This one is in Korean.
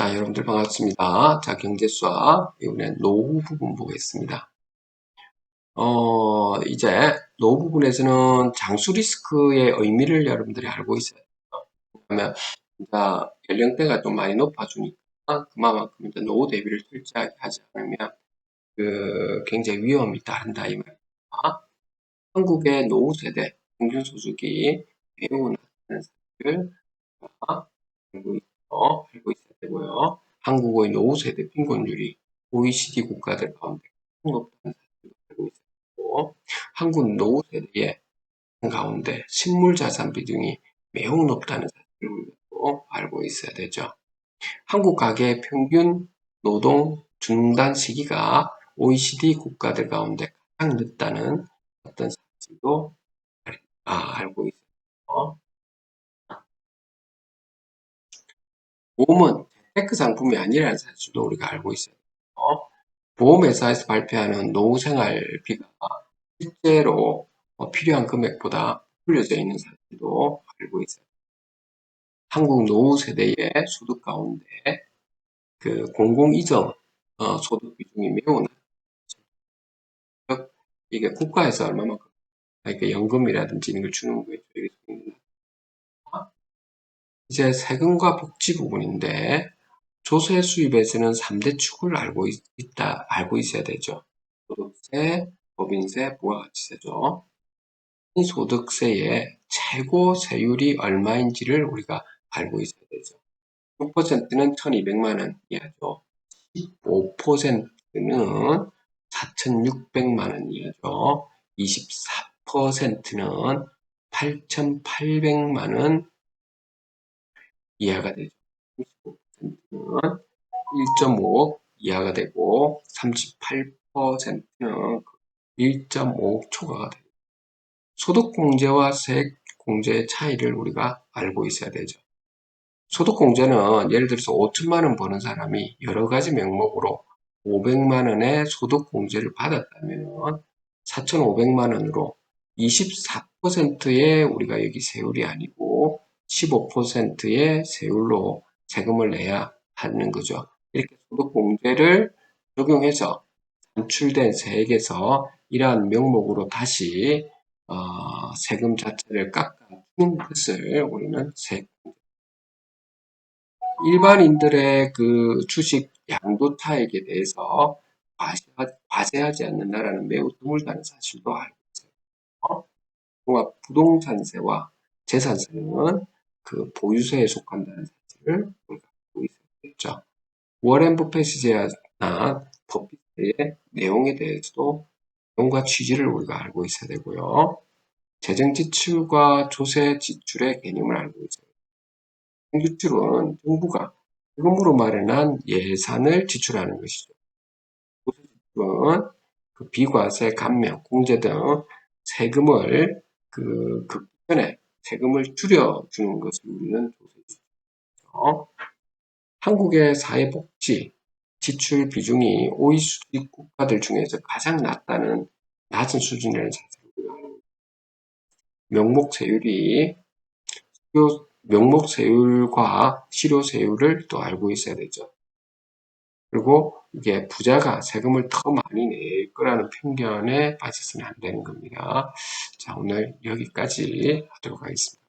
자, 여러분들 반갑습니다. 자, 경제수학 이번엔 노후 부분 보겠습니다. 어, 이제 노후 부분에서는 장수 리스크의 의미를 여러분들이 알고 있어야 돼요. 그러면 이제 연령대가 좀 많이 높아지니까 그만큼 이제 노후 대비를 철저하게 하지 않으면 그 굉장히 위험이 따른다 이 말입니다. 한국의 노후 세대 평균 소득이 매우 낮다는 사실을 알고 있어 알고 있어야 되고요. 한국의 노후 세대 빈곤율이 OECD 국가들 가운데 가장 높다는 사실을 알고 되고 한국 노후 세대의 가운데 식물 자산 비중이 매우 높다는 우리가 알고 있어야 되죠. 한국 가계의 평균 노동 중단 시기가 OECD 국가들 가운데 가장 늦다는 어떤 사실도 아, 알고 있어요. 보험은 테크 상품이 아니라는 사실도 우리가 알고 있어요. 보험회사에서 발표하는 노후생활비가 실제로 어, 필요한 금액보다 풀려져 있는 사실도 알고 있어요. 한국 노후 세대의 소득 가운데 그 공공 이전 어, 소득 비중이 매우 낮죠. 이게 국가에서 얼마만큼 이렇게 연금이라든지 이런 걸 주는 거에 이제 세금과 복지 부분인데 조세 수입에서는 3대 축을 알고 있, 다 알고 있어야 되죠. 소득세, 법인세, 부가가치세죠. 이 소득세의 최고 세율이 얼마인지를 우리가 알고 있어야 되죠. 6%는 1200만 원 이하죠. 15%는 4600만 원 이하죠. 24%는 8800만 원 이하가 되죠. 35%는 1.5억 이하가 되고 38%는 1.5억 초과가 됩니다. 소득공제와 세액공제의 차이를 우리가 알고 있어야 되죠. 소득공제는 예를 들어서 5천만 원 버는 사람이 여러 가지 명목으로 500만 원의 소득공제를 받았다면 4,500만 원으로 24%의 우리가 여기 세율이 아니고 15%의 세율로 세금을 내야 하는 거죠. 이렇게 소득공제를 적용해서 산출된 세액에서 이러한 명목으로 다시 어, 세금 자체를 깎아주는 것을 우리는 세금 일반인들의 그 주식 양도 차익에 대해서 과세하 지 않는다라는 매우 드물다는 사실도 알고 있어요. 종합 부동산세와 재산세는 그 보유세에 속한다는 사실 을 우리가 알고 있었겠죠. 워렌 버핏이나 버핏의 내용에 대해서도 내용과 취지를 우리가 알고 있어야 되고요. 재정 지출과 조세 지출의 개념을 알고 있어야 돼요. 지출은 정부가 세금으로 마련한 예산을 지출하는 것이죠. 조세 지출은 그 비과세, 감면, 공제 등 세금을 그 극전에 세금을 줄여주는 것을 우리는 조세 지 죠. 한국의 사회복지 지출 비중이 OECD 국가들 중에서 가장 낮다는 낮은 수준이라는 사실을 명목 세율이 명목 세율과 실효 세율을 또 알고 있어야 되죠. 그리고 이게 부자가 세금을 더 많이 낼 거라는 편견에 빠져서는 안 되는 겁니다. 자, 오늘 여기까지 하도록 하겠습니다.